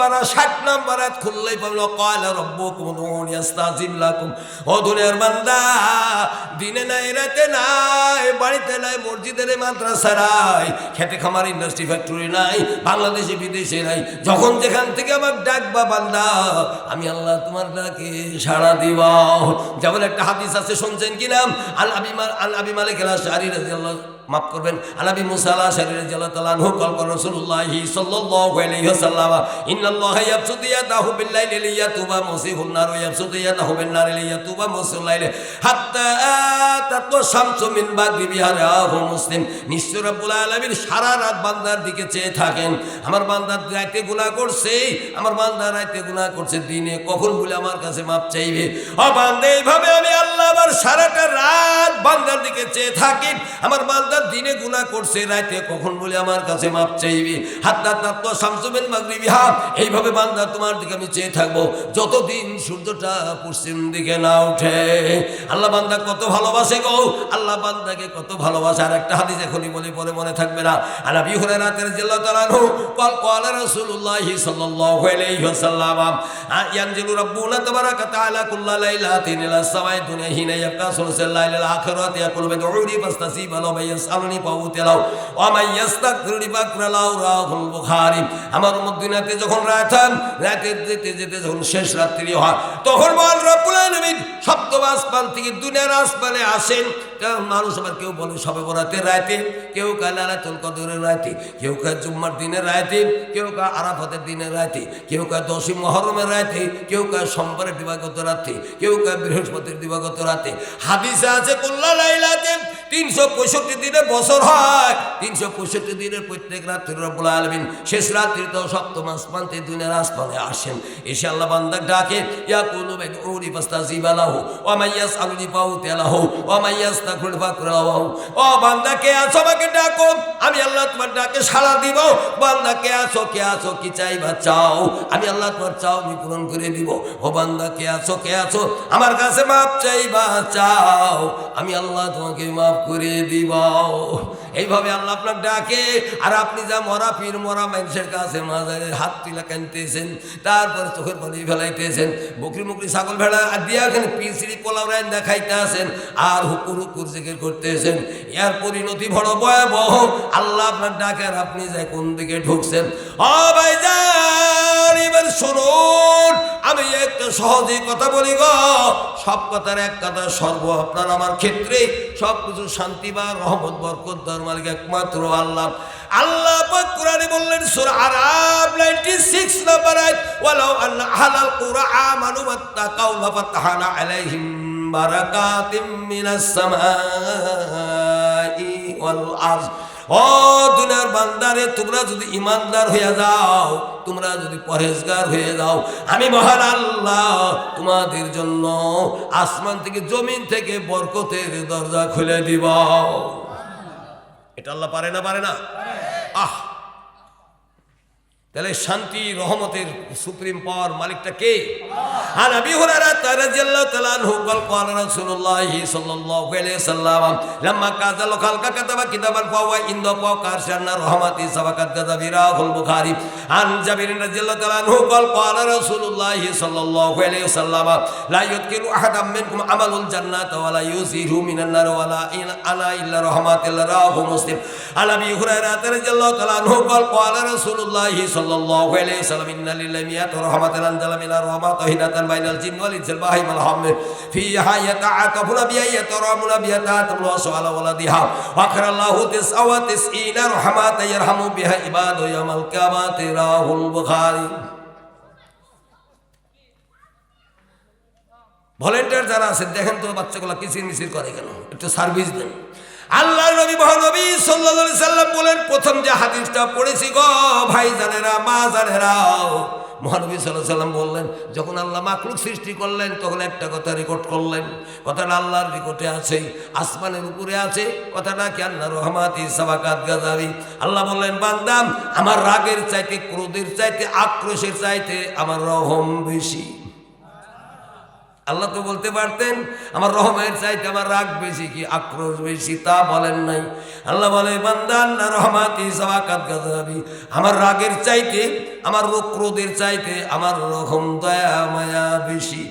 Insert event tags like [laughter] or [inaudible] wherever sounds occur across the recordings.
পারা ষাট নাম্বার আয়াত খুললেই পাবলো। কয়লা রব্বুকুম উদউনি আস্তাজিব লাকুম। ও দুনিয়ার বান্দা, দিনে নাই, রাতে নাই, বাড়িতে নাই, মসজিদে নেই, মাদ্রাসা নাই, খেতে খামার ইন্ডাস্ট্রি ফ্যাক্টরি নাই, বাংলাদেশে, বিদেশে নাই, যখন যেখান থেকে আমার ডাকবা বান্দা, আমি আল্লাহ তোমার ডাকে সাড়া দিব। যেমন একটা হাদিস আছে, শুনছেন কি নাম? আল আবি আল আবি মালিক আল আশআরি রাদিয়াল্লাহু মাফ করবেন, আলাবি মুসা আলা শরীর জাল্লাহ আনহু কল কর রাসূলুল্লাহি সাল্লাল্লাহু আলাইহি ওয়াসাল্লাম, ইন্নাল্লাহা ইয়াবসুতু ইয়াদাহু বিল্লাইলি লিয়াতুবা মুসিহুন নার, ইয়াবসুতু ইয়াদাহু বিন নার লিয়াতুবা লাইলি, হাত্তা তাতু শামসু মিন মাগরিবিহা রাহু মুসলিম, নিশ্চয় রব্বুল আলামিন সারা রাত বান্দার দিকে চেয়ে থাকেন। আমার বান্দার রাতে গুনাহ করছে, আমার বান্দা রাতে গুনাহ করছে, দিনে কখন বলে আমার কাছে মাপ চাইবে? ও বান্দা এইভাবে আমি আল্লাহ আবার সারাটা রাত বান্দার দিকে চেয়ে থাকি। আমার বান্দার দিনে গুণা করছে রাইতে কখন বলে আমার কাছে মাপ চাইবে? হাত্তা তাত্ত শামসুবেন মাগরিবি, হা, এইভাবে বান্দা তোমার দিকে আমি চেয়ে থাকব। যতদিন সূর্যটা পশ্চিম দিকে না উঠে আল্লাহ বান্দা কত ভালোবাসে গো। আল্লাহ বান্দাকে কত ভালোবাসে। আর একটা হাদিস এখনই বলে পরে মনে থাকবে না। আর আবি হরে রাতের জেলা তালানহু কল কল রসুল্লাহ সাল্লাল্লাহু আলাইহি ওয়াসাল্লাম ইয়ানজিলু রাব্বুনা তাবারাকা তাআলা কুল্লা লাইলাতিন ইলা সামাই দুনিয়া حين يبقى ثلث الليل الآخرة يقول بدعوني فاستجيب له من يسألني فأوت له ومن يستغفرني فأغفر له رواه البخاري আমার মদিনাতে যখন রাতাম রাতের যেতে যেতে যখন শেষ রাত্রি হয় তখন বল রব্বুল আলামিন সপ্তম আসমান থেকে দুনিয়ার আসমানে আসেন কারণ মানুষ আবার কেউ বলে সবে বরাতে রাতে কেউ কাল লালাতুল কদরের রাতে কেউ কায় জুম্মার দিনের রাতে কেউ কায় আরাফাতের দিনের রাতে কেউ কায় দশই মহরমের রাতে কেউ কায় সোমবারের দিবাগত রাতে কেউ কায় বৃহস্পতির দিবাগত রাতে হাদিসে আছে, কল্লা লাইলাতে তিনশো পঁয়ষট্টি দিনের বছর হয়। তিনশো পঁয়ষট্টি দিনের প্রত্যেক রাত্রি রব্বুল আলমিন শেষ রাত্রি তো সপ্তম আসমান দুনিয়ার আসমানে আসেন। এসে আল্লাহ বান্দাক ডাকে, ইয়া তাকুল ফাকরাহু ও আছো? আমাকে ডাকো। আমি আল্লাহ তোমার ডাকে সাড়া দিব। বান্দা, কে আছো? কে আছো? কি চাইবা চাও? আমি আল্লাহ তোমার চাও আমি পূরণ করে দিব। ও বান্দা, কে আছো? কে আছো? আমার কাছে মাপ চাইবা। চাও, আমি আল্লাহ তোমাকে মাফ করে দিব। এইভাবে আল্লাহ আপনার ডাকে, আর আপনি যা মরা পীর, মরা মানুষের কাছে মাঝারে হাত তুলে কানতেছেন তারপর চোখের পানি ফেলাইতেছেন, বকরি মুকরি ছাগল ভেড়া আর দিয়া এখানে পিছিড়ি পোলাও রাইন দেখাইতে আসেন আর হুকুর হুকুর জিকির করতেছেন। এর পরিণতি বড় ভয়াবহ। আল্লাহ আপনার ডাকে, আর আপনি যাই কোন দিকে ঢুকছেন। ও ভাই যান এবার শুনুন। আমি একটা সহজে কথা বলি গো। সব কথার এক কথা সর্ব আপনার আমার ক্ষেত্রে। সব কিছু শান্তি বা রহমত, বরকত দেওয়ার মালিক একমাত্র আল্লাহ। আল্লাহ কোরআনে বললেন, সূরা আরাব 96 নম্বর আয়াত, ওয়ালাউ আন্না আহলাল কুরআমানু ওয়াত্তাকাউ লাফাতাহনা আলাইহিম বারাকাতিম মিনাস সামাই ওয়াল আরজ ও দুনিয়ার বান্দারে, তোমরা যদি ইমানদার হয়ে যাও, তোমরা যদি পরেজগার হয়ে যাও, আমি মহান আল্লাহ তোমাদের জন্য আসমান থেকে, জমিন থেকে বরকতের দরজা খুলে দিব। এটা আল্লাহ পারে না পারে না? তাহলে শান্তি রহমতের সুপ্রিম পাওয়ার মালিকটা কে আর আবি হুরায়রা রাদিয়াল্লাহু তাআলা আনহু قال قال رسول الله صلى الله عليه وسلم لما قال خلق كتب كتابا فهو عند فوق عرشنا رحمتي سبقت كتابيرا البخاري عن جابر رضي الله تعالى عنه قال قال رسول الله صلى الله عليه وسلم لا يدخل احد منكم عمل الجنه ولا يزيل من النار ولا انا الا رحمه الله رواه مسلم عن ابي هريره رضي الله تعالى عنه قال قال رسول الله صلى সাল্লাল্লাহু আলাইহি সাল্লাম ইন্না লিল্লাহি মিয়াত রাহমাতান আনজালা মিন রাহমাত হিনাতান বাইনাল জিন ওয়াল ফি ওয়ালাদিহা ইয়ারহামু বিহা ইবাদু ইয়ামাল কিয়ামাতি রাহুল বুখারী। ভলেন্টিয়ার যারা আছেন, দেখেন তো বাচ্চাগুলো কিচির মিচির করে গেল একটু সার্ভিস দেন। আল্লাহ নবী মহানবী সাল্লাল্লাহু সাল্লাম বলেন, প্রথম যে হাদিসটা পড়েছি গো ভাই জানেরা মা জানেরা মহানবী সাল্লাহ সাল্লাম বললেন, যখন আল্লাহ মাকলুক সৃষ্টি করলেন, তখন একটা কথা রেকর্ড করলেন। কথাটা আল্লাহর রেকর্ডে আছে আসমানের উপরে আছে। কথাটা কি আল্লাহ রহমাতি সাবাকাত গাজারি আল্লাহ বললেন বান্দাম আমার রাগের চাইতে, ক্রোধের চাইতে, আক্রোশের চাইতে আমার রহম বেশি। আল্লাহ তো বলতে পারতেন, আমার রহমের চাইতে আমার রাগ বেশি কি আক্রোশ বেশি? তা বলেন নাই। আল্লাহ বলে বান্দান না রহমাতি সাবাকাত গাজাবি আমার রাগের চাইতে, আমার ক্রোধের চাইতে আমার রহম দয়া মায়া বেশি।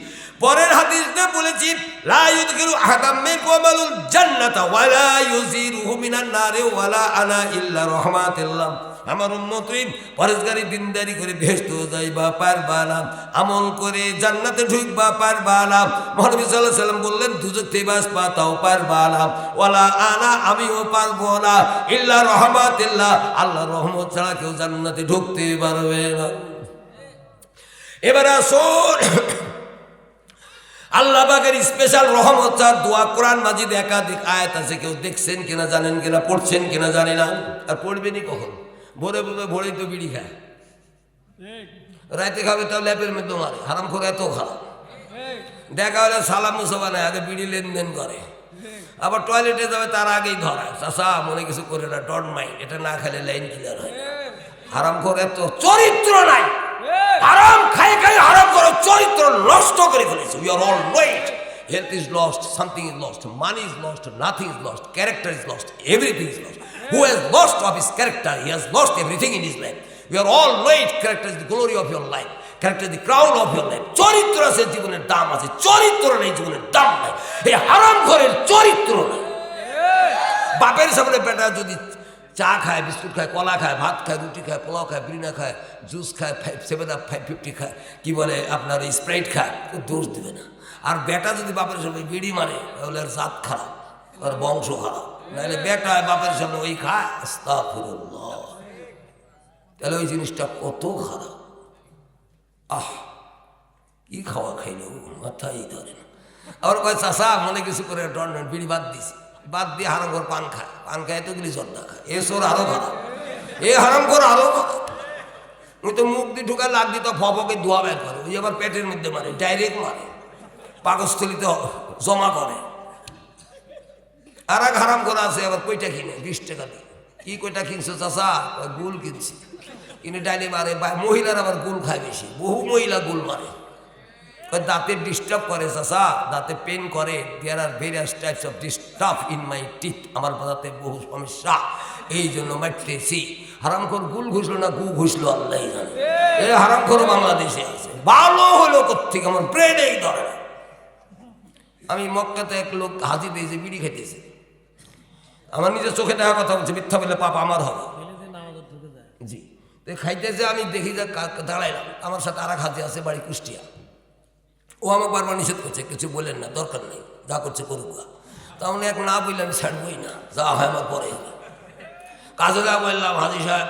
পরের হাদিসে বলেছি, লা ইউদখিলু আহাদাম মিনকুম আমালুল জান্নাতা ওয়ালা ইউজিরুহু মিনান নারি ওয়ালা আনা ইল্লা রাহমাতিল্লাহ। আমার উন্মতই পরেশগারি দিনদারি করে ভেস্ত যাইবা পারবা না আমল করে জান্নাতে ঢুকবা পারবা না মহানবী সাল্লাহ সাল্লাম বললেন, দুজক তেবাস পাতাও পারবা না ওয়ালা আনা আমিও পারব না। ইল্লা রহমাতিল্লাহ আল্লাহ রহমত ছাড়া কেউ জান্নাতে ঢুকতে পারবে না। এবার আসুন। আল্লাহ বাগের স্পেশাল রহমত চার দোয়া কোরআন মাজিদ একাধিক আয়াত আছে। কেউ দেখছেন কিনা, জানেন কিনা, পড়ছেন কিনা, জানে না। আর পড়বেনি কখন? ভোরে ভোরে ভোরেই তো বিড়ি খায়। রাতে খাবে তাও ল্যাপের মধ্যে মারে হারাম করে এত খারাপ দেখা হলে সালাম নেয় আগে বিড়ি লেনদেন করে। আবার টয়লেটে যাবে তার আগেই ধরায়। চাষা মনে কিছু করে না ডট মাইন্ড এটা না খেলে লাইন ক্লিয়ার হয়। হারাম করে এত চরিত্র নাই। হারাম খাই খাই হারাম করে চরিত্র নষ্ট করে ফেলেছে। We are all wait health is lost something is lost money is lost nothing is lost character is lost everything is lost who has lost of his character he has lost everything in his life we are all wait character is the glory of your life character the crown of your life চরিত্র আছে জীবনের দাম আছে চরিত্র নেই জীবনের দাম নাই এই হারাম ঘরের চরিত্র নাই বাপের সামনে বেটা যদি চা খায় বিস্কুট খায় কলা খায় ভাত খায় রুটি খায় পোলাও খায় বিরিনা খায় জুস খায় five seven up five fifty খায় কি বলে আপনার স্প্রাইট খায় ও দোষ দেবে না আর বেটা যদি বাপের সামনে বিড়ি মারে তাহলে আর জাত খারাপ আর বংশ খারাপ নাহলে বেটা বাপের সামনে ওই খায়। তাহলে ওই জিনিসটা কত খারাপ। আহ, কি খাওয়া খাইলে মাথাই ধরে না। আবার কয় চাষা মনে কিছু করে ডন বিড়ি বাদ দিছি। বাদ দিয়ে হারাম করে পান খায়। পান খায় তো গেলি জর্দা খায়। এ সোর আরও খারাপ। এ হারাম করে আরও খারাপ। ওই তো মুখ দিয়ে ঢুকা লাগ দিত ফপকে ধোয়া বের করে। ওই আবার পেটের মধ্যে মারে, ডাইরেক্ট মারে। পাকস্থলিতে জমা করে। আর এক হারাম করা আছে, আবার কইটা কিনে? বিশ টাকা দিয়ে। কি কইটা কিনছো চাষা গুল কিনছি। কিনে ডাইলে মারে মহিলার আবার গুল খায় বেশি। বহু মহিলা গুল মারে। দাঁতে ডিস্টার্ব করে চাষা দাঁতে পেন করে। There are various types of disturb in my teeth আমার দাঁতে বহু সমস্যা। এই জন্য মারতেছি। হারামখোর গুল ঘুষলো না, গু ঘুষলো আল্লাহ জানে। এ হারামখোর বাংলাদেশে আছে। ভালো হলো কোথেকে আমার ব্রেনেই ধরে আমি মক্কাতে এক লোক হাজি দিয়েছে বিড়ি খেতেছে আমার নিজের চোখে দেখা কথা বলছে মিথ্যা বলে পাপ আমার হবে। জি। তো খাইতেছে আমি দেখি যে দাঁড়াইলাম। আমার সাথে আর এক আছে বাড়ি কুষ্টিয়া। ও আমাকে বারবার নিষেধ করছে কিছু বলেন না দরকার নেই যা করছে করুক গা। তা আমি এক না বললে আমি ছাড়বই না যা হয় আমার পরে হবে। কাজে যা বললাম হাজি সাহেব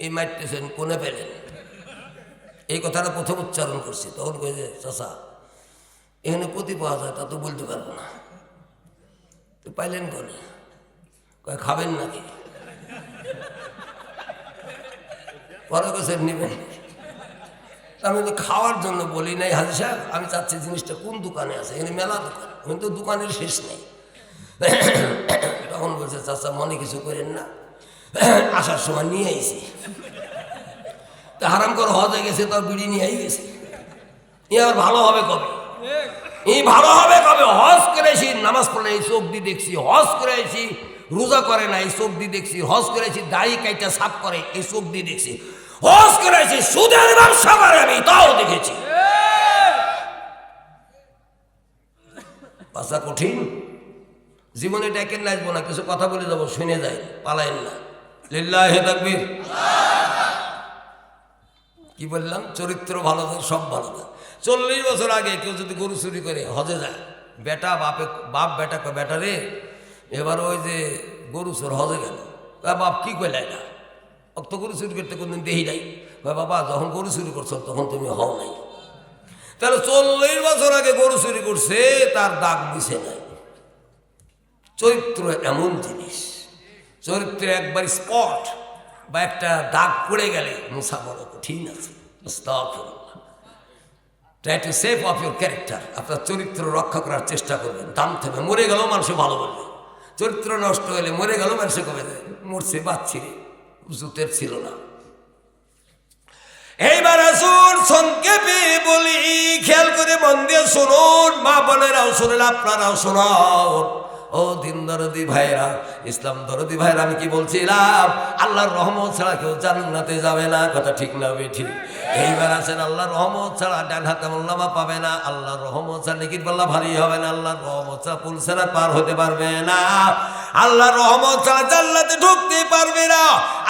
এই মারতেছেন কোনে পেলেন? এই কথাটা প্রথম উচ্চারণ করছি তখন কই যে চাষা এখানে প্রতি পাওয়া যায় তা তো বলতে পারব না। তো পাইলেন কোনে? কয়, খাবেন নাকি? পরে কাছে নেবেন। আমি তো খাওয়ার জন্য বলি নাই, হাজি সাহেব, আমি চাচ্ছি জিনিসটা কোন দোকানে আছে? এখানে মেলা দোকান। আমি তো দোকানের শেষ নেই। তখন বলছে, চাচা, মনে কিছু করেন না। আসার সময় নিয়ে আইছি। তা হারাম করে হজে গেছে তার বিড়ি নিয়ে আই গেছে এ আর ভালো হবে কবে? এই ভালো হবে কবে? হজ করেছি, নামাজ পড়লে এই চোখ দিয়ে দেখছি, হজ করেছি, রোজা করে না, এই চোখ দিয়ে দেখছি, হজ করেছি, দাড়ি কাইটা সাফ করে, এই চোখ দিয়ে দেখছি। হজ করেছি, সুদের ব্যবসা করে আমি, তাও দেখেছি। বাসা কঠিন। জীবনে ডেকেন নাচবো না, কিছু কথা বলে যাব, শুনে যায় পালাইন না। লিল্লাহ তাকবীর। কি বললাম? চরিত্র ভালো থাকে সব ভালো। থাকে চল্লিশ বছর আগে কেউ যদি গরু চুরি করে, হজে যায়। বেটা, বাপে, বাপ, বেটা কয়, বেটা রে, এবার ওই যে গরু চোর হজে গেল। বাপ কি কইলে না, অত গরু চুরি করতে কোনদিন দেহি নাই। বাবা, যখন গরু চুরি করছ, তখন তুমি হও নাই। তাহলে চল্লিশ বছর আগে গরু চুরি করছে, তার দাগ দিছে নাই। চরিত্র এমন জিনিস, চরিত্রে একবার স্পট বা একটা দাগ পড়ে গেলে মুসা বড় কঠিন আছে try to save of your character আপনার চরিত্র রক্ষা করার চেষ্টা করবেন। দাম থেকে মরে গেলেও মানুষ ভালো বলবে। চরিত্র নষ্ট হলে মরে গেলেও মানুষে কমে দেয় মরছে বাচ্চি জুতের ছিল না। এইবার আসুন, সংক্ষেপে বলি। খেয়াল করে মন দিয়ে শুনুন। মা বোনেরাও শুনেন, আপনারাও শুনুন। ও দিন দরদি ভাইরা, ইসলাম দরদি ভাইরা, আমি কি বলছিলাম? আল্লাহর রহমত ছাড়া কেউ জান্নাতে যাবে না, কথা ঠিক না ঠিক। এইবার আছেন আল্লাহর রহমত ছাড়া ডান হাতে মোল্লামা পাবে না, আল্লাহর রহমত ছাড়া নিকির পাল্লা ভারী হবে না, আল্লাহর রহমত ছাড়া পুলসেরা পার হতে পারবে না। আল্লাহর রহমত ছাড়া জান্নাতে ঢুকতে পারবে না।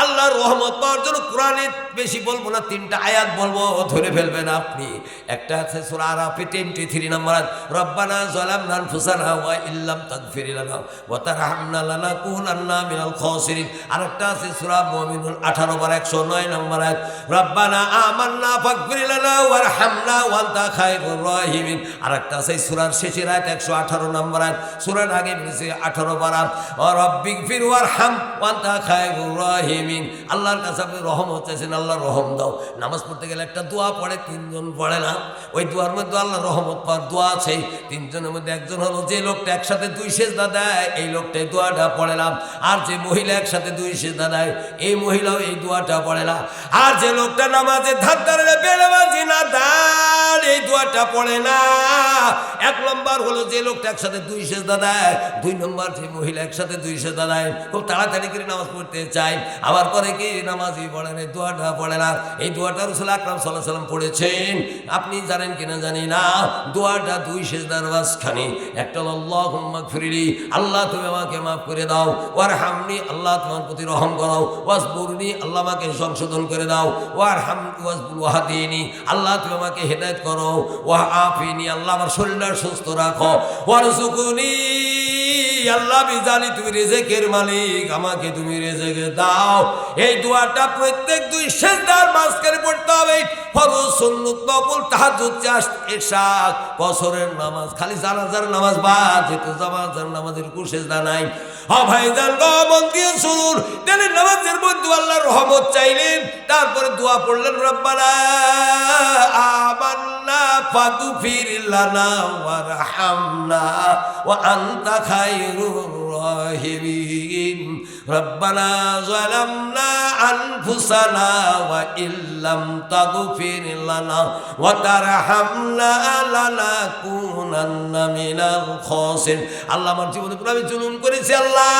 আল্লাহর রহমত পাওয়ার জন্য কোরআনে বেশি বলব না, তিনটা আয়াত বলব, ধরে ফেলবেন আপনি। একটা আছে সূরা আরাফে 23 নম্বর আয়াত, রব্বানা যালামনা আনফুসানা ওয়া ইল্লাম তাগফির লানা ওয়া তারহামনা লানাকুনান্না মিনাল খাসিরিন। আরেকটা আছে সূরা মুমিনুন 18 নম্বর 109 নম্বর আয়াত। রব্বানা আমান্না ফাগফির লানা ওয়ারহামনা ওয়া আনতা খায়রুর রাহিমিন। আরেকটা আছে সূরার শেষের আয়াত 118 নম্বর আয়াত। সূরার আগে বলেছে 18 বার ও রব্বিগফির ওয়ারহাম ওয়া আনতা খায়রুর রাহিমিন। আল্লাহর কাছে রহমত আল্লাহ রহম দাও। নামাজ পড়তে গেলে একটা দোয়া পড়ে, তিনজন পড়ে না। ওই দোয়ার মধ্যে আল্লাহ রহমত পাওয়ার দোয়া আছে। তিনজনের মধ্যে একজন হলো যে লোকটা একসাথে দুই সেজদা দেয়, এই লোকটা এই দোয়াটা পড়েলাম আর যে মহিলা একসাথে দুই সেজদা দেয়, এই মহিলাও এই দোয়াটা পড়ে না। আর যে লোকটা নামাজে ধার ধারে বেড়াবাজি না দান এই দোয়াটা পড়ে না। এক নম্বর হলো যে লোকটা একসাথে দুই সেজদা দেয়, দুই নম্বর যে মহিলা একসাথে দুই সেজদা দেয়, খুব তাড়াতাড়ি করে নামাজ পড়তে চায়। আবার পরে কি নামাজি পড়ে না, এই দোয়াটা পড়ে না। এই দোয়াটা রসুল আকরাম সাল্লাহ সাল্লাম পড়েছেন। আপনি জানেন কিনা জানি না, দোয়াটা দুই সেজদার মাঝখানে। একটা হলো আল্লাহ ফিরিলি আল্লাহ, তুমি আমাকে মাফ করে দাও। ওয়ার হামনি আল্লাহ তোমার প্রতি রহম করাও। ওয়াসবুরনি, আল্লাহ আমাকে সংশোধন করে দাও। ওয়ার হাম ওয়াসবুল ওয়াহাদিনি, আল্লাহ তুমি আমাকে হেদায়ত করো। ওয়া আফিনি আল্লাহ আমার শরীরটা সুস্থ রাখো। ওয়ার সুকুনি আল্লাহ আমি জানি তুমি রেজেকের মালিক, আমাকে তুমি রেজেকে দাও। এই দোয়াটা প্রত্যেক দুই শেষদার মাঝখানে পড়তে হবে। ফরজ সুন্নত নকল তাহাজ্জুদ চাষ ইরশাদ বছরের নামাজ, খালি জানাজার নামাজ বাদ, যেহেতু জানাজার নামাজের কোন নাই। হ ভাইজান গো, মন দিয়ে শুনুন। তেলের নামাজের মধ্যে আল্লাহর রহমত চাইলেন, তারপরে দোয়া পড়লেন, রব্বানা আমান্না ফাগফির লানা ওয়ারহামনা ওয়া আনতা খায়রুর রাহিমিন যালামনা আনফুসানা ওয়া ইল্লাম তাগফির লানা ওয়া তারহামনা লানাকুনান্না মিনাল খাসিরিন। আল্লাহ আমার জীবনে আমি জুলুম করেছি, আল্লাহ।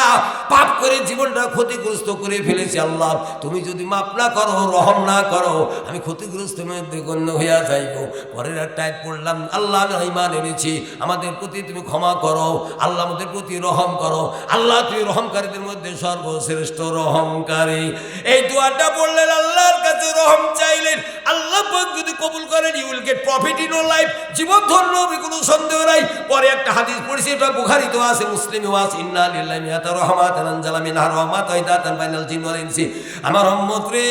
পাপ করে জীবনটা ক্ষতিগ্রস্ত করে ফেলেছি, আল্লাহ। তুমি যদি মাপ না করো, রহম না করো, আমি ক্ষতিগ্রস্ত মধ্যে গণ্য হইয়া যাইব। পরের একটা পড়লাম, আল্লাহ আমি ইমান এনেছি। আমাদের প্রতি তুমি ক্ষমা করো, আল্লাহ আমাদের প্রতি রহম করো। আল্লাহ, তুমি রহমকারীদের মধ্যে সর্বশ্রেষ্ঠ রহমকারী এই দোয়াটা বললেন আল্লাহর কাছে রহম চাইলেন। আল্লাহ যদি কবুল করেন you will get profit in life জীবন ধন্য কোনো সন্দেহ নাই। পরে একটা হাদিস পড়েছি, এটা বুখারি তো আছে। মুসলিমে ওয়াস ইন্না লিল্লাহি মিয়াতা রাহমাতান আনজালা মিনহা রাহমাত ওয়াইদাতান বাইনাল জিন ওয়াল ইনসি। আমার উম্মত রে,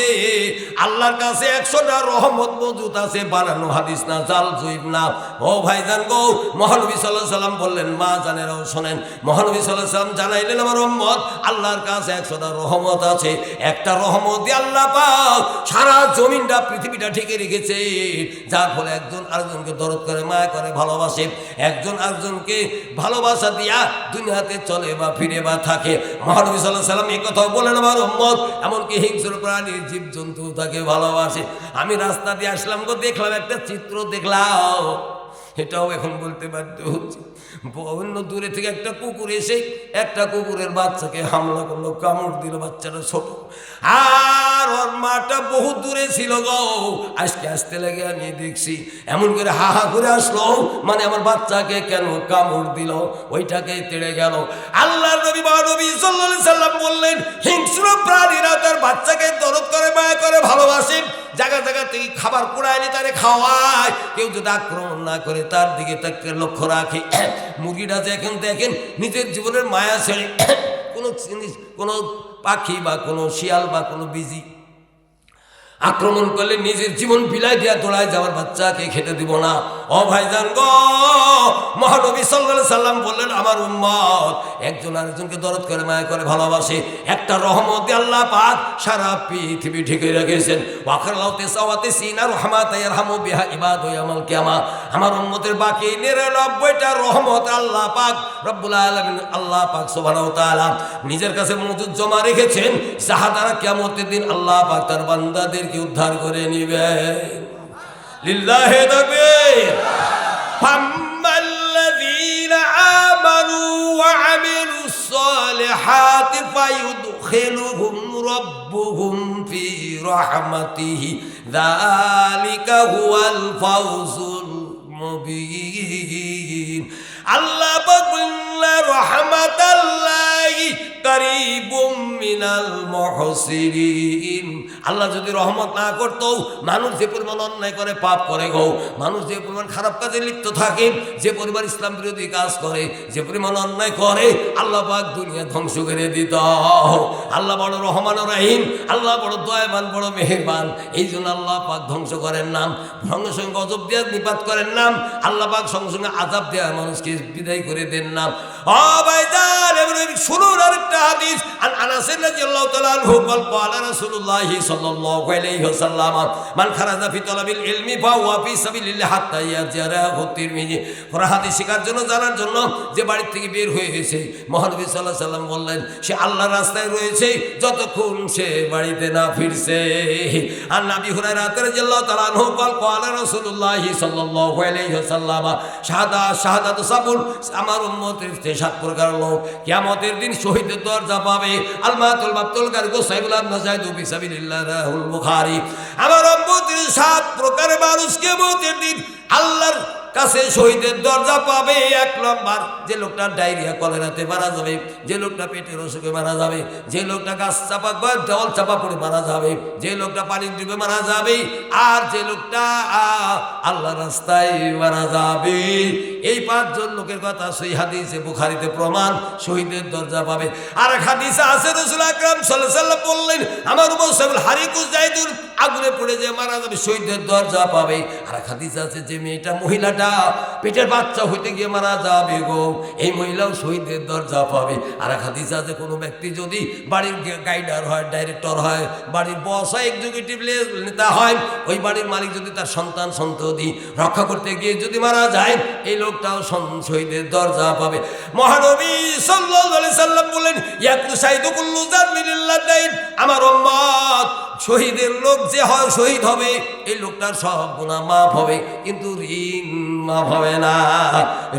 আল্লাহর কাছে 100 টা রহমত মজুদ আছে, বানানো হাদিস না, জাল জুইব না। ও ভাইজান গো, মহানবী সাল্লাল্লাহু আলাইহি সাল্লাম বললেন, মা জানেরাও শুনেন। মহানবী সাল্লাল্লাহু আলাইহি সাল্লাম জানাইলেন, আমার উম্মত, আল্লাহর কাছে 100 টা রহমত আছে, একটা রহমত আল্লাহ পাক সারা জমিনটা, পৃথিবীটা ঢেকে রেখেছে। যার ফলে একজন আরেকজনকে দরদ করে, মায়া করে, ভালোবাসে। একজন আরেকজনকে ভালোবাসা দিয়া দুনিয়াতে চলে বা ফিরে বা থাকে। মহানবী সাল্লাহ সাল্লাম কথাও বলেন, আমার এমনকি হিংস্র প্রাণী জীব জন্তু তাকে ভালোবাসে। আমি রাস্তা দিয়ে আসলাম গো, দেখলাম একটা চিত্র, দেখলাম এটাও এখন বলতে বাধ্য হচ্ছে। অন্য দূরে থেকে একটা কুকুর এসে একটা কুকুরের বাচ্চাকে হামলা করল, কামড় দিল বাচ্চাটা ছোট। আর ওর মাটা বহু দূরে ছিল গো। আজকে আসতে লাগে আমি দেখছি, এমন করে হা হা করে আসলো। মানে আমার বাচ্চাকে কেন কামড় দিল? ওইটাকে তেড়ে গেল। আল্লাহ নবী বা নবী সাল্লাম বললেন, হিংস্র প্রাণীরা তার বাচ্চাকে দরদ করে, মায়া করে, ভালোবাসে। জায়গা জায়গা থেকে খাবার কুড়ায় এনে তারে খাওয়ায়। কেউ যদি আক্রমণ না করে, তার দিকে তাকে লক্ষ্য রাখে। [coughs] মুরগিটা যে এখন দেখেন, নিজের জীবনের মায়া ছেড়ে, [coughs] কোনো জিনিস, কোনো পাখি বা কোনো শিয়াল বা কোনো বিজি আক্রমণ করলে নিজের জীবন বিলাই দিয়া দৌড়ায় যাওয়ার বাচ্চাকে খেতে দিব না। ও ভাইজান গো, মহানবী সাল্লাল্লাহু সাল্লাম বললেন, আমার উম্মত একজন আরেকজনকে দরদ করে, মায়া করে, ভালোবাসে। একটা রহমত আল্লাহ পাক সারা পৃথিবী ঢেকে রেখেছেন। ওয়াখাল্লাহু তিসাওয়াতি সিনা রহমাত ইয়ারহামু বিহা ইবাদু ইয়াউমাল কিয়ামা। আমার উম্মতের বাকি 99টা রহমত আল্লাহ পাক রব্বুল আলামিন, আল্লাহ পাক সুবহানাহু তাআলা নিজের কাছে মজুদ জমা রেখেছেন। যাহা দ্বারা কিয়ামতের দিন আল্লাহ পাক তার বান্দাদেরকে উদ্ধার করে নেবেন লিল্লাহি তাকবীর فأما الذين آمنوا وعملوا الصالحات فيدخلهم ربهم في رحمته ذلك هو الفوز المبين الله بقول رحمة الله قريب من المحسنين আল্লাহ যদি রহমত না করতো মানুষ যে পরিমাণ অন্যায় করে, পাপ করে গো, মানুষ যে পরিমাণ খারাপ কাজে লিপ্ত থাকে, যে পরিমাণ ইসলাম বিরোধী কাজ করে, যে পরিমাণ অন্যায় করে, আল্লাহ পাক দুনিয়া ধ্বংস করে দিত। আল্লাহ বড় রহমান রাহিম, আল্লাহ বড় দয়াবান, বড় মেহেরবান, এই জন্য আল্লাহ পাক ধ্বংস করেন নাম সঙ্গে সঙ্গে গজব দেওয়া নিপাত করেন নাম আল্লাহ পাক সঙ্গে সঙ্গে আজাব দেওয়া মানুষকে বিদায় করে দেন নাম ও ভাইজান এবারে শুনুন আরেকটা হাদিস আন আনাস রাদিয়াল্লাহু তাআলা আনহু قال قال رسول الله صلى الله عليه وسلم من خرج في طلب العلم فهو في سبيل الله حتى يجره الترمذي কোরআন হাদিস শেখার জন্য জানার জন্য যে বাড়ি থেকে বের হয়ে গেছে মহানবী সাল্লাল্লাহু আলাইহি সাল্লাম বললেন সে আল্লাহর রাস্তায় রয়েছে যতক্ষণ সে বাড়িতে না ফিরছে আর নবী হুরায়রা রাদিয়াল্লাহু তাআলা আনহু قال قال رسول الله صلى الله عليه وسلم শাহাদা শাহাদাত সাবুল আমার উম্মতের যে সাত প্রকার লোক কিয়ামতের দিন শহীদের দরজা পাবে। আলমাতুল বাতুল গারগো সাইবুল নাজাইদু বিসাবিলিল্লাহ রাহুল বুখারী। আমার উম্মতের সাত প্রকার মানুষ মতের দিন আল্লাহর কাছে শহীদের দরজা পাবে, এক নম্বর, যে লোকটা ডায়রিয়া, কলেরাতে মারা যাবে, যে লোকটা পেটের অসুখে মারা যাবে, যে লোকটা গাছ চাপা দেওয়াল চাপা পড়ে মারা যাবে, যে লোকটা পানি ডুবে মারা যাবে, আর যে লোকটা আল্লাহ রাস্তায় মারা যাবে। এই পাঁচজন লোকের কথা সেই হাদিসে বুখারিতে প্রমাণ, শহীদের দরজা পাবে। আর এক হাদিসে আছে, রসুল আকরাম সাল্লাল্লাহু বললেন, আমার উপর সাহেব হারিকুস জাইদুর আগুনে পড়ে যে মারা যাবে, শহীদের দরজা পাবে। আর এক হাদিসে আছে, যে মেয়েটা মহিলাটা পেটের বাচ্চা হইতে গিয়ে মারা যাবে গো। এই মহিলাও শহীদের দরজা পাবে। আর হাদিসে আছে, কোনো ব্যক্তি যদি বাড়ির গাইডার হয়, ডাইরেক্টর হয়, বাড়ির বস হয় এক্সিকিউটিভ নেতা হয়, ওই বাড়ির মালিক যদি তার সন্তান সন্ততি রক্ষা করতে গিয়ে যদি মারা যায়, এই লোকটাও শহীদের দরজা পাবে। মহানবী আলাইহি সাল্লাম বলেন ইয়াকুল সাইদু কুল্লু দাইন আমার উম্মত শহীদের লোক যে হয় শহীদ হবে, এই লোকটার সব গুণা মাফ হবে, কিন্তু ঋণ মাফ হবে না।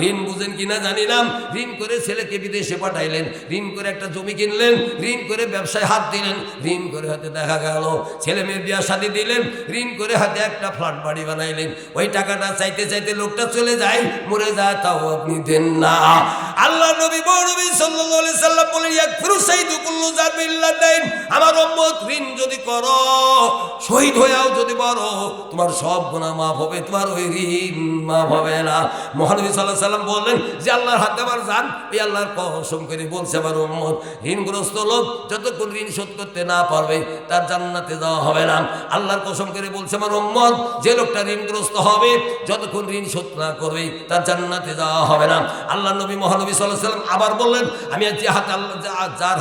ঋণ বুঝেন কিনা জানি না। ঋণ করে ছেলেকে বিদেশে পাঠাইলেন, ঋণ করে একটা জমি কিনলেন, ঋণ করে ব্যবসায় হাত দিলেন, ঋণ করে হাতে দেখা গেল, ছেলে মেয়ের বিয়া শাদি দিলেন, ঋণ করে হাতে একটা ফ্ল্যাট বাড়ি বানাইলেন। ওই টাকাটা চাইতে চাইতে লোকটা চলে যায়, মরে যায়, তাও আপনি দেন না। আল্লাহ নবী বড় নবী সাল্লাল্লাহু আলাইহি সাল্লাম বলেন, ইয়াকফিরু সাইদু কুল্লু জামিল্লাহ দাইন আমার উম্মত, ঋণ যদি করো, শহীদ হয়েও যদি বড় তোমার সব গুনাহ মাফ হবে, তোমার ওই ঋণ মাফ হবে না। মহানবী আলাইহি সাল্লাম বললেন, যে আল্লাহর হাতে আমার জান এই আল্লাহর কসম করে বলছে আমার উম্মত, ঋণগ্রস্ত লোক যতক্ষণ ঋণ শোধ করতে না পারবে, তার জান্নাতে যাওয়া হবে না। আল্লাহর কসম করে বলছে আমার উম্মত, যে লোকটা ঋণগ্রস্ত হবে, যতক্ষণ ঋণ শোধ না করবে, তার জান্নাতে যাওয়া হবে না। আল্লাহ নবী মহানবী সাল্লাহ সাল্লাম আবার বললেন, আমি যে হাতে আল্লাহ যার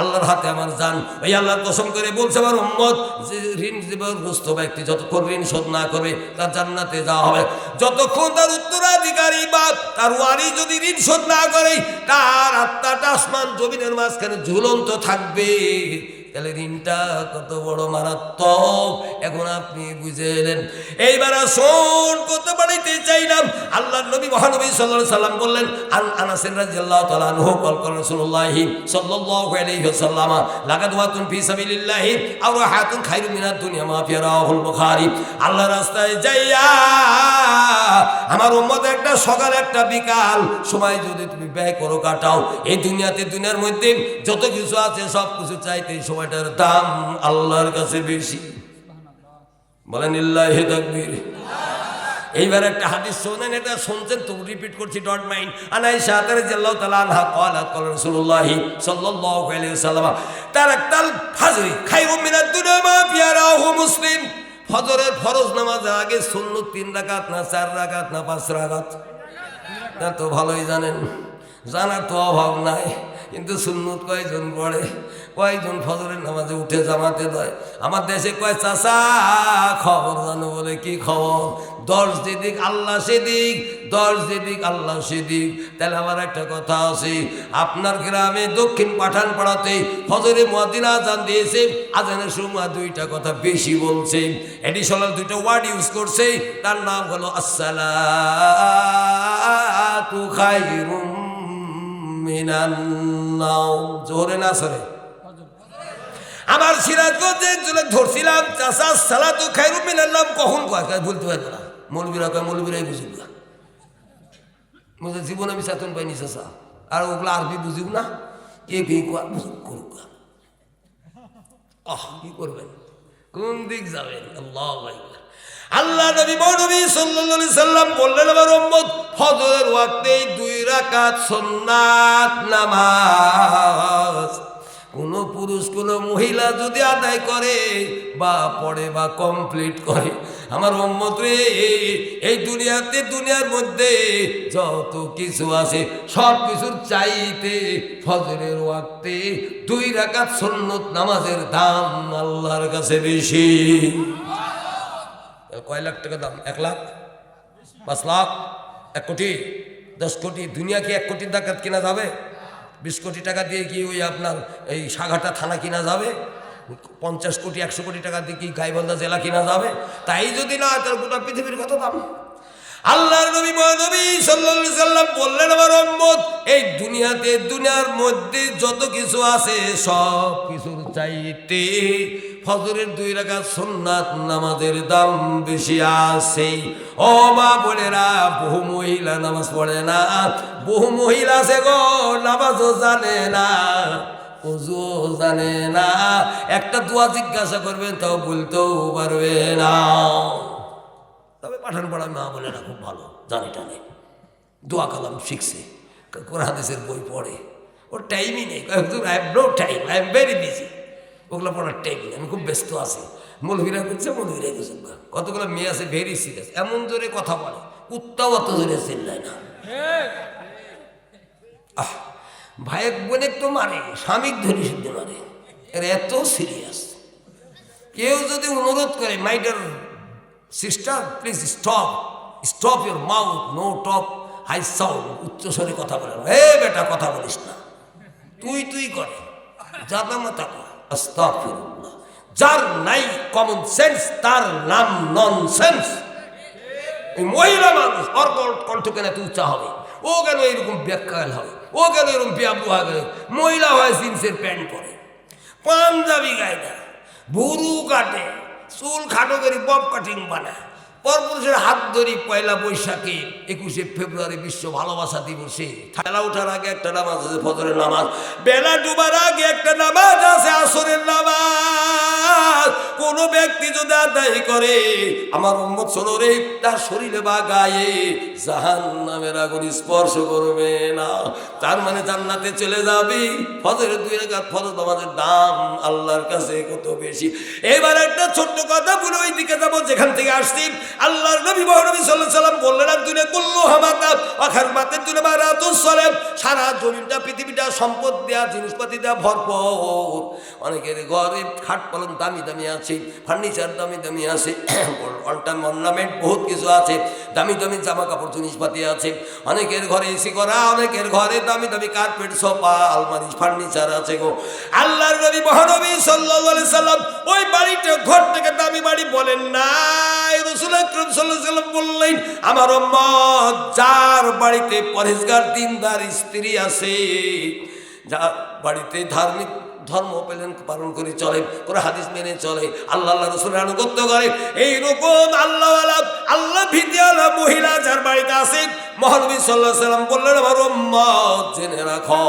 আল্লাহর হাতে আমার যান ওই আল্লাহর কসম করে বলছে, আমার উম্মত যে ঋণ গ্রস্ত ব্যক্তি যতক্ষণ ঋণ শোধ না করবে, তার জান্নাতে যাওয়া হবে। যতক্ষণ তার উত্তরাধিকারী বা তার ওয়ারি যদি ঋণ শোধ না করে, তার আত্মাটা আসমান জমিনের মাঝখানে ঝুলন্ত থাকবে। তাহলে ঋণটা কত বড় মারাত্মক, এখন আপনি বুঝে এলেন। এইবার আসুন, কত বাড়িতে চাইলাম। আল্লাহ নবী মহানবী সাল্লাহ সাল্লাম বললেন, আন আনাসেন রাজিয়াল্লাহ তালা আনহু কল কল রসুল্লাহি সাল্লাল্লাহু আলাইহি সাল্লামা লাগাত ওয়াতুন ফি সাবিলিল্লাহি আও রাহাতুন খাইরু মিনাদ দুনিয়া মাফিয়া রাহুল বুখারী। আল্লাহ রাস্তায় যাইয়া আমার উম্মত একটা, সকাল একটা, বিকাল সময় যদি তুমি ব্যয় করো কাটাও। এই দুনিয়াতে দুনিয়ার মধ্যে যত কিছু আছে সব কিছু চাইতে সময় সময়টার দাম আল্লাহর কাছে বেশি। বলেন, ইল্লাহি তাকবীর। এইবার একটা হাদিস শোনেন, এটা শুনছেন তো রিপিট করছি ডট মাইন্ড আনাই সাহাতের জাল্লাহ তালা আনহা কলা কল রসুল্লাহি সাল্লাল্লাহু আলাইহি সাল্লাম তার একতাল ফাজরি খাইরুম মিনাদ দুনিয়া মা পিয়ারাহু মুসলিম। ফজরের ফরজ নামাজ আগে সুন্নত তিন রাকাত না চার রাকাত না পাঁচ রাকাত? তা তো ভালোই জানেন, জানার তো অভাব নাই। কিন্তু সুন্নত কয়জন পড়ে? কয়জন ফজরের নামাজে উঠে জামাতে দেয়? আমার দেশে কয় চাষা খবর জানো বলে কি খবর? দশ যেদিক আল্লাহ সেদিক, দশ যেদিক আল্লাহ সেদিক। তাহলে আমার একটা কথা আছে, আপনার গ্রামে দক্ষিণ পাঠান পাড়াতে ফজরে মদিনা আজান দিয়েছে আজানের সময় দুইটা কথা বেশি বলছে। এডিশনাল দুইটা ওয়ার্ড ইউজ করছে, তার নাম হলো, আসসালাতু খাইরুম মিনান নাও। জোরে না, সরে। আমার সিরাজগঞ্জে একজনে ধরছিলাম চাষা সালাতু খাইরুম মিনান নাম কখন বলতে পারবে না। মৌলবীরা কয়, মৌলবীরাই বুঝিব না। বুঝে জীবন আমি চেতন পাইনি চাষা আর ওগুলো আরবি বুঝিব না। কে কে বুঝুক, করুক। আহ, কি করবেন? কোন দিক যাবেন? আল্লাহ। আল্লাহ নবী মৌনবী সাল্লাল্লাহু সাল্লাম বললেন, আমার উম্মত, ফজরের ওয়াক্তে দুই রাকাত সুন্নাত নামাজ। কোন পুরুষ, কোন মহিলা যদি আদায় করে বা পড়ে বা কমপ্লিট করে, আমার উম্মত রে, এই দুনিয়াতে, দুনিয়ার মধ্যে যত কিছু আছে, সব কিছুর চাইতে ফজরের ওয়াক্তে দুই রাকাত সুন্নত নামাজের দাম আল্লাহর কাছে বেশি। কয় লাখ টাকা দাম? এক লাখ? পাঁচ লাখ? এক কোটি? দশ কোটি? দুনিয়া কি এক কোটি টাকা কেনা যাবে? বিশ কোটি টাকা দিয়ে কি ওই আপনার এই সাঘাটা থানা কিনা যাবে? পঞ্চাশ কোটি, একশো কোটি টাকা দিয়ে কি গাইবান্ধা জেলা কিনা যাবে? তাই যদি না তার গোটা পৃথিবীর কত দাম? আল্লাহর নবী, মহানবী আলাইহি সাল্লাম বললেন, আমার উম্মত, এই দুনিয়াতে, দুনিয়ার মধ্যে যত কিছু আছে সব কিছুর চাইতে ফজরের দুই রাকাত সুন্নাত নামাজের দাম বেশি আছে। ও মা বোনেরা, বহু মহিলা নামাজ পড়ে না। বহু মহিলা আছে গো, নামাজও জানে না অজুও জানে না। একটা দোয়া জিজ্ঞাসা করবেন, তাও বলতেও পারবে না। তবে পাঠান পড়া মা বলে না খুব ভালো, জানে টানে। দোয়া কালাম শিখছে, কোরআন হাদিসের বই পড়ে। ওর টাইমই নেই। I have no time I am very busy ওগুলো পড়ার টাইম আমি খুব ব্যস্ত আছি। মৌলভীরা করছে মৌলভীরাই বুঝুন কতগুলো মেয়ে আছে ভেরি সিরিয়াস এমন জোরে কথা বলে, কুত্তাও অত জোরে চিল্লায় না। আহ, ভাইয়ের বোনে তো মারে স্বামীক ধরি শুদ্ধ মারে, এর এত সিরিয়াস কেউ যদি অনুরোধ করে my dear sister please stop stop your mouth no top high sound উচ্চস্বরে কথা বলে না। এ বেটা, কথা বলিস না। তুই তুই করে যাতা মাতা কর। যার নাই কমন সেন্স তার নাম নন সেন্স মহিলা মানুষ অর্গল কণ্ঠ কেন এত উঁচা হবে? ও কেন এরকম ব্যাখ্যাল হবে? ও কেন এরকম ব্যাপু হবে মহিলা হয় জিন্সের প্যান্ট পরে। পাঞ্জাবি গায়ে না ভুরু কাটে। চুল খাটো করে বব কাটিং বানায়। পরপুরুষের হাত ধরি পয়লা বৈশাখে একুশে ফেব্রুয়ারি বিশ্ব ভালোবাসা দিবসে খেলা ওঠার আগে একটা নামাজ আছে, ফজরের নামাজ। বেলা ডুবার আগে একটা নামাজ আছে, আসরের নামাজ। কোন ব্যক্তি যদি আদায় করে, আমার উম্মত শোনো রে, তার শরীরে বা গায়ে জাহান নামের আগুন স্পর্শ করবে না। তার মানে জান্নাতে চলে যাবে। ফজরের দুই রেখাত ফজর নামাজের দাম আল্লাহর কাছে কত বেশি। এবার একটা ছোট্ট কথা বলে ওই দিকে যাব, যেখান থেকে আসছি। আল্লাহর নবী মহানবী সাল্লাল্লাহু সাল্লাম বললেন, আর দুনে কুল্লু হামাতা, আখার মাতে সারা জমিটা পৃথিবীটা, সম্পদ দেয়া, জিনিসপাতি দেয়া ভরপুর। অনেকের ঘরে খাট পালন দামি দামি আছে, ফার্নিচার দামি দামি আছে [coughs] অল্টাম অর্নামেন্ট বহুত কিছু আছে, দামি দামি জামা কাপড় জিনিসপাতি আছে। অনেকের ঘরে এসি করা, অনেকের ঘরে দামি দামি কার্পেট, সোফা, আলমারি, ফার্নিচার আছে গো। আল্লাহর নবী মহানবী আলাইহি সাল্লাম ওই বাড়িটা, ঘর থেকে দামি বাড়ি বলেন না রাসূল বললেন, আমার উম্মত, যার বাড়িতে পরেশগার দিনদার, স্ত্রী আছে যার বাড়িতে ধার্মিক ধর্ম পেলেন, পালন করে চলে করে হাদিস মেনে চলে, আল্লাহ আল্লাহ রসুল আনুগত্য করে এইরকম আল্লাহ আল্লাহ ভীতিওয়ালা মহিলা যার বাড়িতে আছে, মহানবী সাল্লাহ সাল্লাম বললেন, আমার উম্মত, জেনে রাখো,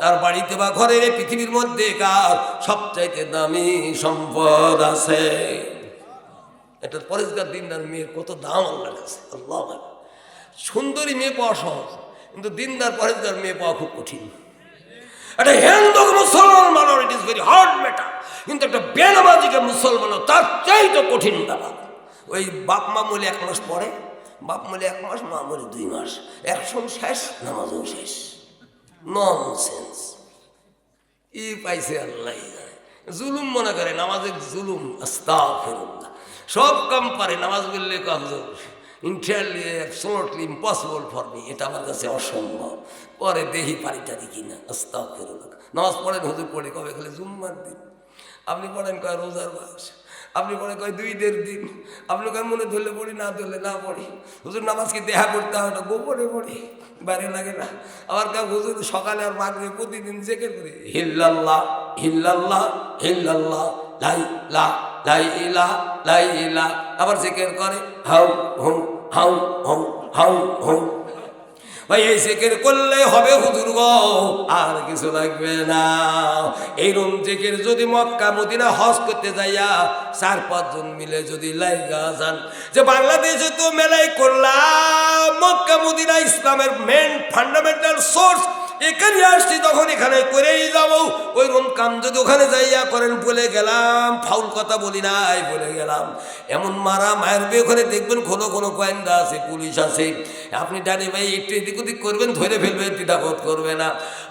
তার বাড়িতে বা ঘরের পৃথিবীর মধ্যে কার সবচাইতে দামি সম্পদ আছে। এটা পরিষ্কার দিনদার মেয়ের কত দাম আল্লাহর কাছে, আল্লাহ সুন্দরী মেয়ে পাওয়া সহজ, কিন্তু দিনদার পরেজগার মেয়ে পাওয়া খুব কঠিন। একটা হিন্দু মুসলমান মানো it is very hard matter কিন্তু একটা বেনামাজিকে মুসলমান তার চাইতে কঠিন ব্যাপার। ওই বাপ মা মলে এক মাস পরে, বাপ মলে এক মাস, মা মলে দুই মাস একশন শেষ, নামাজও শেষ। নন সেন্স ই পাইছে আল্লাহ জুলুম মনে করে, নামাজের জুলুম, আস্তাগফিরুল্লাহ। সব কাম পারে, নামাজ বললে কমজোর entirely absolutely impossible for me এটা আমার কাছে অসম্ভব। পরে দেহি পারিটা দেখি না, আস্তাগফিরুল্লাহ। নামাজ পড়েন, হুজুর পড়ে, কবে খেলে জুম্মার দিন। আপনি পড়েন কয় রোজার মাস, আপনি পড়ে কয় দুই দেড় দিন। আপনি কয় মনে ধরলে পড়ি, না ধরলে না পড়ি। হুজুর নামাজ কি দেহা করতে হয় না, গোপনে পড়ি, বাইরে লাগে না। আবার কেউ হুজুর সকালে আর মাগরে প্রতিদিন জেকে করে, হিল্লাল্লাহ হিল্লাল্লাহ হিল্লাল্লাহ, লাই, লা আবার জেকের করে, হাউ, হুম হাউ হুম হাউ, হুম। ভাই, এই জেকের করলে হবে হুজুর আর কিছু লাগবে না। এইরকম জেকের যদি মক্কা, মদিনা হজ করতে যাইয়া চার, পাঁচজন মিলে যদি লাইগা যান। যে বাংলাদেশে তো মেলাই করলাম, মক্কা, মদিনা ইসলামের মেন ফান্ডামেন্টাল সোর্স এখানে আসছি, তখন এখানে করেই যাব। ওই রকম কাম যদি ওখানে যাইয়া করেন, বলে গেলাম, ফাউল কথা বলি নাই, বলে গেলাম। এমন মারা মায়ের বিয়ে ওখানে দেখবেন কোনো কোনো গোয়েন্দা আছে, পুলিশ আছে। আপনি ডানি ভাই একটু এদিক ওদিক করবেন, ধরে ফেলবেন, দ্বিধাবোধ করবে না।